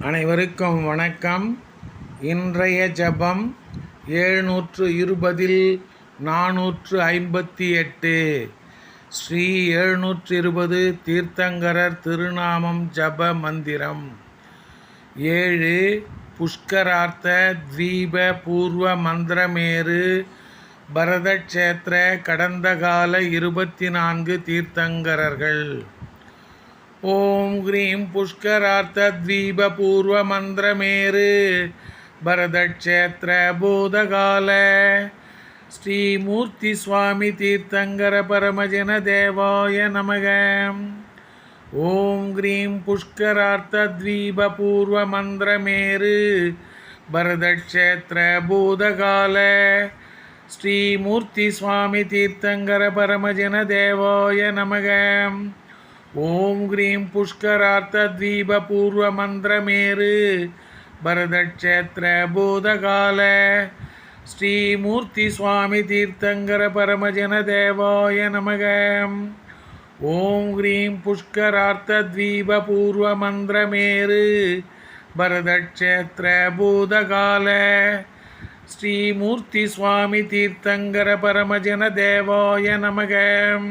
அனைவருக்கும் வணக்கம். இன்றைய ஜபம் எழுநூற்று இருபதில் நானூற்று ஐம்பத்தி எட்டு. ஸ்ரீ எழுநூற்று இருபது தீர்த்தங்கரர் திருநாமம் ஜப மந்திரம். ஏழு புஷ்கரார்த்த தீப பூர்வ மந்திரமேரு பரதக்ஷேத்திர கடந்த கால இருபத்தி நான்கு தீர்த்தங்கரர்கள். ॐ ह्रीं पुष्करार्थद्वीपपूर्वमन्त्रमेरु भरदक्षेत्रबोधकाल श्रीमूर्तिस्वामितीर्थङ्करपरमजनदेवाय नमः ॐ ह्रीं पुष्करार्थद्वीपपूर्वमन्त्रमेरु भरदक्षेत्रबोधकाल श्रीमूर्तिस्वामितीर्थङ्करपरमजनदेवाय नमः ஓம் க்ரீம் புஷ்கரார்த்தத்வீபூர்வமந்திரமேரு பரதக்ஷேத்திர பூதகால. ஸ்ரீமூர்த்தி சுவாமி தீர்த்தங்கர பரமஜன தேவாய நமக. ஓம் க்ரீம் புஷ்கரார்த்தத்வீபூர்வமந்திரமேரு பரதக்ஷேத்திர பூதகால. ஸ்ரீமூர்த்தி சுவாமி தீர்த்தங்கர பரமஜன தேவாய நமகம்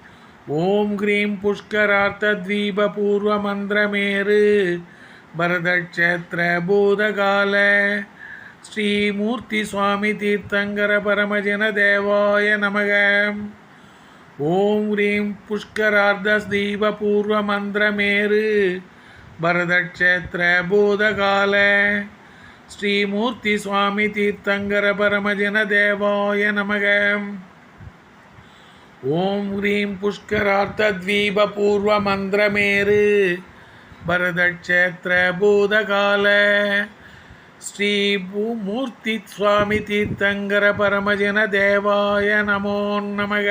ஓம் க்ரீம் புஷ்கரார்த்தத்வீபூர்வமந்திரமேரு பரதக்ஷேத்திர பூதகால ஸ்ரீமூர்த்தி சுவாமி தீர்த்தங்கர பரமஜன தேவாய நமக. ஓம் க்ரீம் புஷ்கரார்த்தத்வீபூர்வமந்திரமேரு பரதக்ஷேத்திர பூதகால ஸ்ரீமூர்த்தி சுவாமி தீர்த்தங்கர பரமஜன தேவாய நமகம் ஓம் க்ரீம் புஷ்கரார்த்தீபூர்வமந்திரமேரு பரதக்ஷேத்திர பூதகால ஸ்ரீ ஸ்ரீமூர்த்தி சுவாமி தீர்த்தங்கர பரமஜன தேவாய நமோ நமக.